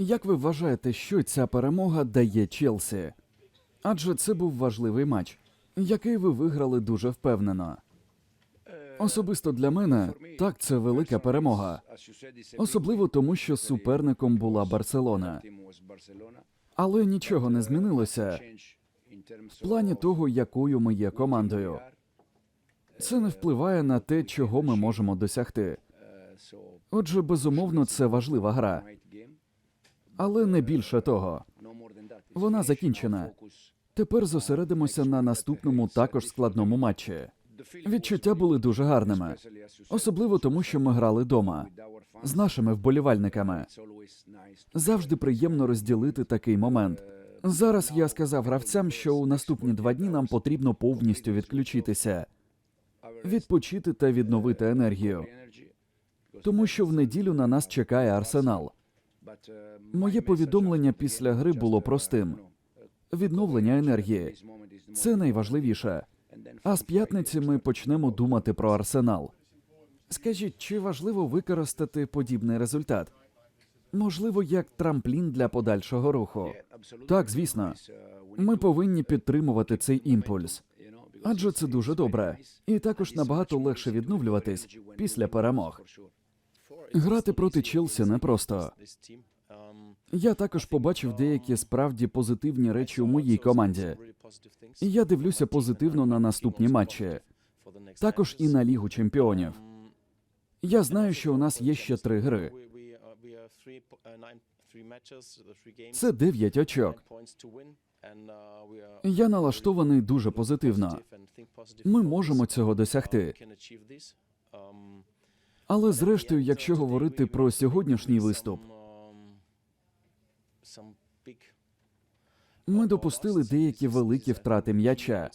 Як ви вважаєте, що ця перемога дає Челсі? Адже це був важливий матч, який ви виграли дуже впевнено. Особисто для мене так це велика перемога, особливо тому, що суперником була Барселона. Але нічого не змінилося в плані того, якою ми є командою. Це не впливає на те, чого ми можемо досягти. Отже, безумовно, це важлива гра, але не більше того. Вона закінчена. Тепер зосередимося на наступному також складному матчі. Відчуття були дуже гарними, особливо тому, що ми грали дома з нашими вболівальниками. Завжди приємно розділити такий момент. Зараз я сказав гравцям, що у наступні два дні нам потрібно повністю відключитися, відпочити та відновити енергію, тому що в неділю на нас чекає арсенал. Моє повідомлення після гри було простим: відновлення енергії це найважливіше. А з п'ятниці ми почнемо думати про арсенал. Скажіть, чи важливо використати подібний результат? Можливо, як трамплін для подальшого руху. Так, звісно, ми повинні підтримувати цей імпульс, адже це дуже добре, і також набагато легше відновлюватись після перемог. Грати проти Челсі непросто. Я також побачив деякі справді позитивні речі у моїй команді. І я дивлюся позитивно на наступні матчі, також і на Лігу чемпіонів. Я знаю, що у нас є ще три гри. Це дев'ять очок. Я налаштований дуже позитивно. Ми можемо цього досягти. Але зрештою, якщо говорити про сьогоднішній виступ, ми допустили деякі великі втрати м'яча.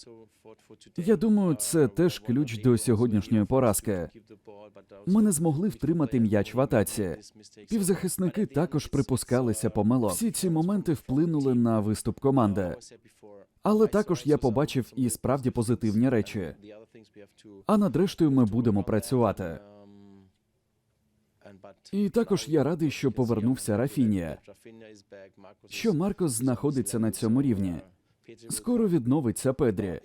Я думаю, це теж ключ до сьогоднішньої поразки. Ми не змогли втримати м'яч в атаці. Півзахисники також припускалися помилок. Всі ці моменти вплинули на виступ команди. Але також я побачив і справді позитивні речі. А над рештою ми будемо працювати. І також я радий, що повернувся Рафінія, що Маркос знаходиться на цьому рівні. Скоро відновиться Педрі.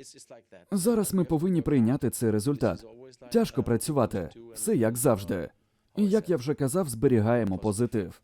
Зараз ми повинні прийняти цей результат. Тяжко працювати, все як завжди. І як я вже казав, зберігаємо позитив.